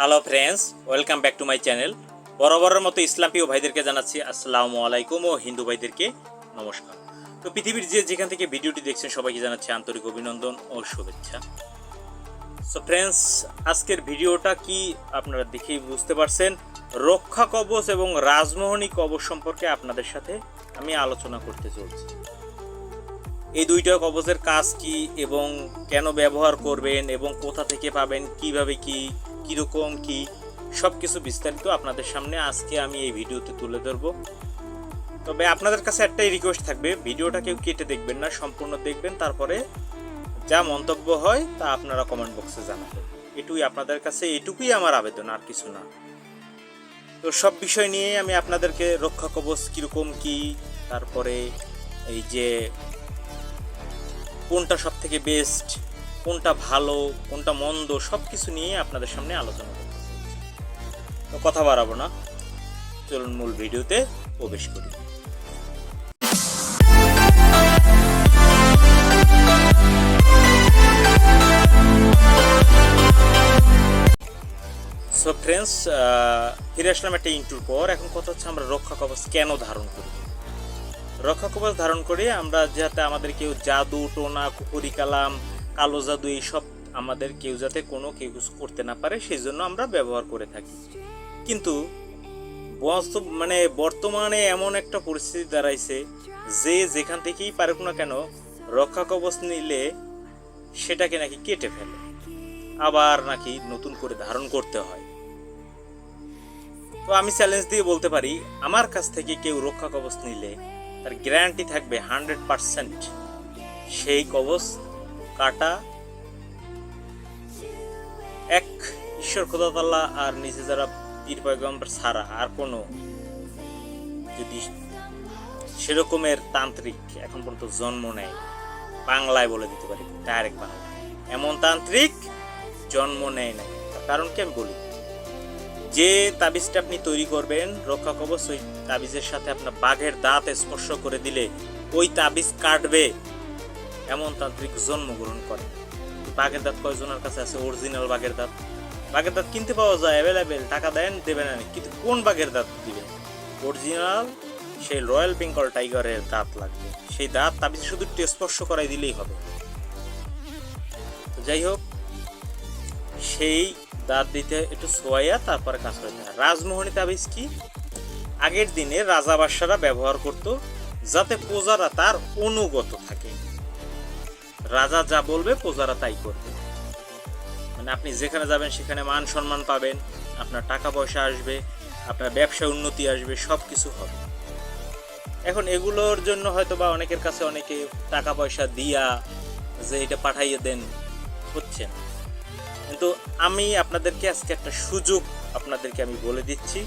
Hello friends welcome back to my channel বরাবরের মতো ইসলাম ভাইদেরকে জানাচ্ছি আসসালামু আলাইকুম ও হিন্দু ভাইদেরকে নমস্কার। তো পৃথিবীর যে যেখান থেকে ভিডিওটি দেখছেন সবাইকে জানাচ্ছি আন্তরিক অভিনন্দন ও শুভেচ্ছা। সো ফ্রেন্ডস আজকের ভিডিওটা কি আপনারা দেখেই বুঝতে পারছেন। রক্ষা কবচ এবং রাজমোহনী কবচ সম্পর্কে আপনাদের সাথে আমি আলোচনা করতে চলছি। এই দুইটা কবচের কাজ কি এবং কেন ব্যবহার করবেন এবং কোথা থেকে পাবেন, কীভাবে কি কীরকম কি সব কিছু বিস্তারিত আপনাদের সামনে আজকে আমি এই ভিডিওতে তুলে ধরবো। তবে আপনাদের কাছে একটাই রিকোয়েস্ট থাকবে, ভিডিওটা কেউ কেটে দেখবেন না, সম্পূর্ণ দেখবেন, তারপরে যা মন্তব্য হয় তা আপনারা কমেন্ট বক্সে জানাবেন। এটুকুই আপনাদের কাছে, এটুকুই আমার আবেদন, আর কিছু না। তো সব বিষয় নিয়ে আমি আপনাদেরকে রক্ষা কবচ কীরকম কি, তারপরে এই যে কোনটা সব থেকে বেস্ট কোনটা ভালো, কোনটা মন্দ সব কিছু নিয়ে আপনাদের সামনে আলোচনা করতে কথা বাড়াবো না। চলুন মূল ভিডিওতে প্রবেশ করি। সো ফ্রেন্ডস ফিরে আসলাম একটা ইন্টুর পর। এখন কথা হচ্ছে আমরা রক্ষা কবচ কেন ধারণ করি? রক্ষা কবচ ধারণ করে আমরা যাতে আমাদের কেউ জাদু, টোনা, কুকুরি, কালাম কালো জাদু এইসব আমাদের কেউ যাতে কোনো কেউ করতে না পারে সেই জন্য আমরা ব্যবহার করে থাকি। কিন্তু বাস্তব মানে বর্তমানে এমন একটা পরিস্থিতি দাঁড়াইছে যে যেখান থেকেই পারুক না কেন, রক্ষা কবচ নিলে সেটাকে নাকি কেটে ফেলে। আবার নাকি নতুন করে ধারণ করতে হয়। তো আমি চ্যালেঞ্জ দিয়ে বলতে পারি, আমার কাছ থেকে কেউ রক্ষা কবচ নিলে তার গ্যারান্টি থাকবে হান্ড্রেড পারসেন্ট সেই কবচ কাটা। এক, ঈশ্বর খোদাতাল্লাহ আর নিচে যারা পীর পয়গম্বর ছাড়া আর কোনো যদি সেরকমের তান্ত্রিক এখন পর্যন্ত জন্ম নেয়, বাংলায় বলে দিতে পারি ডাইরেক্ট বাংলা। এমন তান্ত্রিক জন্ম নেয় না তার কারণ কি আমি বলি? যে তাবিজটা আপনি তৈরি করবেন, রক্ষা কবচ, ওই তাবিজের সাথে আপনার বাঘের দাঁত স্পর্শ করে দিলে ওই তাবিজ কাটবে। এমন তান্ত্রিক জন্মগ্রহণ করে। বাঘের দাঁত কয়জনের কাছে আছে? অরিজিনাল বাঘের দাঁত বাঘের দাঁত কিনতে পাওয়া যায় অ্যাভেলেবেল টাকা দেন, দেবেন না কিন্তু কোন বাঘের দাঁত দিবেন অরিজিনাল সেই রয়্যাল বেঙ্গল টাইগারের দাঁত লাগবে। সেই দাঁত তাবিজ শুধু একটু স্পর্শ করাই দিলেই হবে। যাই হোক, সেই দাঁত দিতে একটু সোয়াইয়া তারপরে কাজ হয়। রাজমোহনী তাবিজ কি? আগের দিনে রাজা বাদশারা ব্যবহার করত যাতে প্রজারা তার অনুগত থাকে। রাজা যা বলবে, প্রজারা তাই করবে। মানে আপনি যেখানে যাবেন, সেখানে মান সম্মান পাবেন, আপনার টাকা পয়সা আসবে, আপনার ব্যবসা উন্নতি আসবে সব কিছু হবে। এখন এগুলোর জন্য হয়তো বা অনেকের কাছে অনেকে টাকা পয়সা দিয়া যে এটা পাঠাইয়ে দেন, হচ্ছে না। কিন্তু আমি আপনাদেরকে আজকে একটা সুযোগ আপনাদেরকে আমি বলে দিচ্ছি।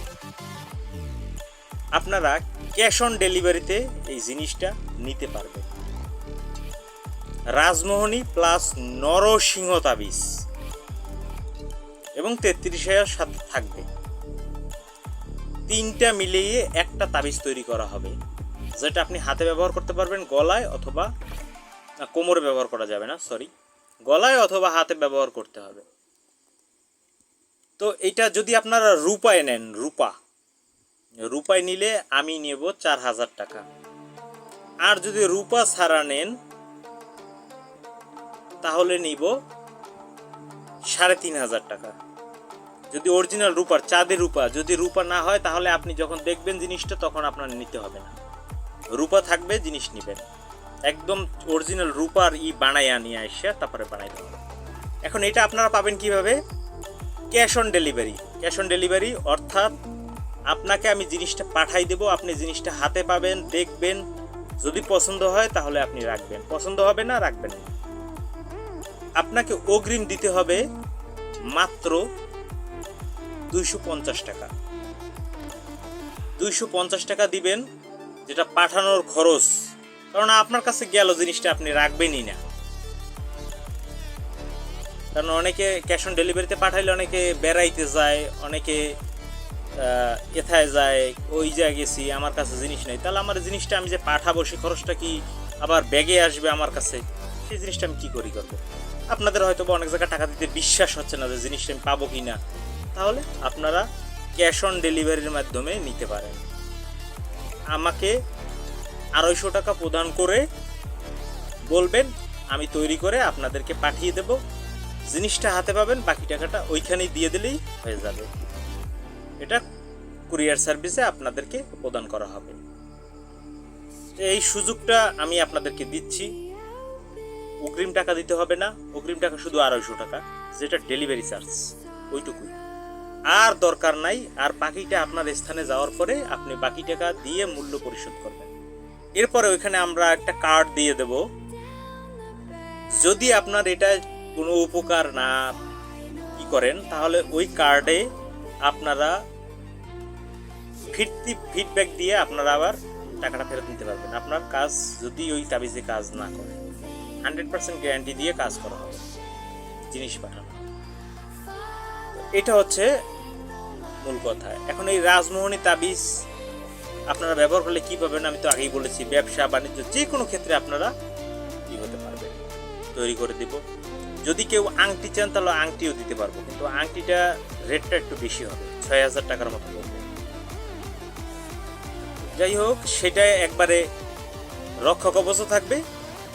আপনারা ক্যাশ অন ডেলিভারিতে এই জিনিসটা নিতে পারবেন। রাজমোহনী প্লাস নরসিংহ তাবিজ। এবং তেত্রিশ হাজার সাথে থাকবে। তিনটা মিলিয়ে একটা তাবিজ তৈরি করা হবে, যেটা আপনি হাতে ব্যবহার করতে পারবেন গলায় অথবা কোমরে ব্যবহার করা যাবে না সরি গলায় অথবা হাতে ব্যবহার করতে হবে। তো এটা যদি আপনারা রূপায় নেন, রূপা, রূপায় নিলে আমি নেব চার হাজার টাকা। আর যদি রূপা ছাড়া নেন তাহলে নিব সাড়ে তিন হাজার টাকা। যদি অরিজিনাল রূপার, চাঁদের রূপা, যদি রূপা না হয়, তাহলে আপনি যখন দেখবেন জিনিসটা, তখন আপনার নিতে হবে না। রূপা থাকবে, জিনিস নেবেন। একদম অরিজিনাল রূপার ই বানাইয়া নিয়ে আসে, তারপরে বানাই দেবেন এখন এটা আপনারা পাবেন কীভাবে? Cash on delivery. Cash on delivery অর্থাৎ আপনাকে আমি জিনিসটা পাঠাই দেব, আপনি জিনিসটা হাতে পাবেন, দেখবেন। যদি পছন্দ হয়, তাহলে আপনি রাখবেন। পছন্দ হবে না, রাখবেন না। আপনাকে অগ্রিম দিতে হবে মাত্র দুইশো পঞ্চাশ টাকা। দুইশো পঞ্চাশ টাকা দিবেন, যেটা পাঠানোর খরচ। কারণ আপনার কাছে গেল জিনিসটা আপনি রাখবেনই না। কারণ অনেকে ক্যাশ অন ডেলিভারিতে পাঠাইলে অনেকে বেড়াইতে যায়, অনেকে এথায় যায়, ওই জায়গায় গেছি, আমার কাছে জিনিস নেই। তাহলে আমার জিনিসটা আমি যে পাঠাবো, সে খরচটা কি আবার ব্যাগে আসবে আমার কাছে? সেই জিনিসটা আমি কি করি করব? আপনাদের হয়তো বা অনেক জায়গায় টাকা দিতে বিশ্বাস হচ্ছে না যে জিনিসটা আমি পাবো কি না তাহলে আপনারা ক্যাশ অন ডেলিভারির মাধ্যমে নিতে পারেন। আমাকে আড়াইশো টাকা প্রদান করে বলবেন, আমি তৈরি করে আপনাদেরকে পাঠিয়ে দেব। জিনিসটা হাতে পাবেন, বাকি টাকাটা ওইখানেই দিয়ে দিলেই হয়ে যাবে। এটা কুরিয়ার সার্ভিসে আপনাদেরকে প্রদান করা হবে। এই সুযোগটা আমি আপনাদেরকে দিচ্ছি। অগ্রিম টাকা দিতে হবে না। অগ্রিম টাকা শুধু আড়াইশো টাকা, যেটা ডেলিভারি চার্জ ওইটুকুই। আর দরকার নাই, আর বাকিটা আপনার স্থানে যাওয়ার পরে আপনি বাকি টাকা দিয়ে মূল্য পরিশোধ করবেন। এরপরে ওইখানে আমরা একটা কার্ড দিয়ে দেব। যদি আপনার এটা কোনো উপকার না কি করেন, তাহলে ওই কার্ডে আপনারা ফিরতি ফিডব্যাক দিয়ে আপনারা আবার টাকাটা ফেরত নিতে পারবেন। আপনার কাজ যদি ওই তাবিজে কাজ না করে। হান্ড্রেড পার্সেন্ট গ্যারান্টি দিয়ে কাজ করা হবে, জিনিস পাঠানো। এটা হচ্ছে মূল কথা। এখন এই রাজমোহনী তাবিজ আপনারা ব্যবহার করলে কী পাবেন আমি তো আগেই বলেছি, ব্যবসা, বাণিজ্য, যে কোনো ক্ষেত্রে আপনারা কি হতে পারবেন, তৈরি করে দিব। যদি কেউ আংটি চান তাহলে আংটিও দিতে পারব, কিন্তু আংটিটা রেটটা একটু বেশি হবে, ছয় হাজার টাকার মতো পড়বে। যাই হোক সেটা একবারে রক্ষা কবচও থাকবে।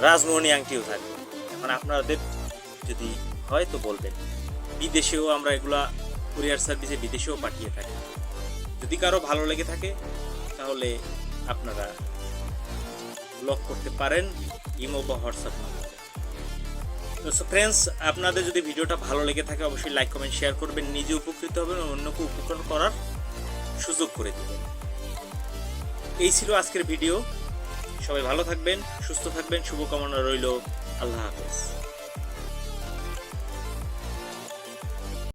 রাজমোহনী আংটিও থাকবে। এখন আপনাদের যদি হয় তো বলবেন। বিদেশেও আমরা এগুলা কুরিয়ার সার্ভিসে বিদেশেও পাঠিয়ে থাকি। যদি কারও ভালো লেগে থাকে, তাহলে আপনারা ব্লক করতে পারেন ইমো বা হোয়াটসঅ্যাপ নাম্বারে। তো ফ্রেন্ডস আপনাদের যদি ভিডিওটা ভালো লেগে থাকে, অবশ্যই লাইক কমেন্ট শেয়ার করবেন। নিজে উপকৃত হবেন, অন্যকে উপকরণ করার সুযোগ করে দেবেন। এই ছিল আজকের ভিডিও। সবাই ভালো থাকবেন সুস্থ থাকবেন শুভকামনা রইল। আল্লাহ হাফেজ।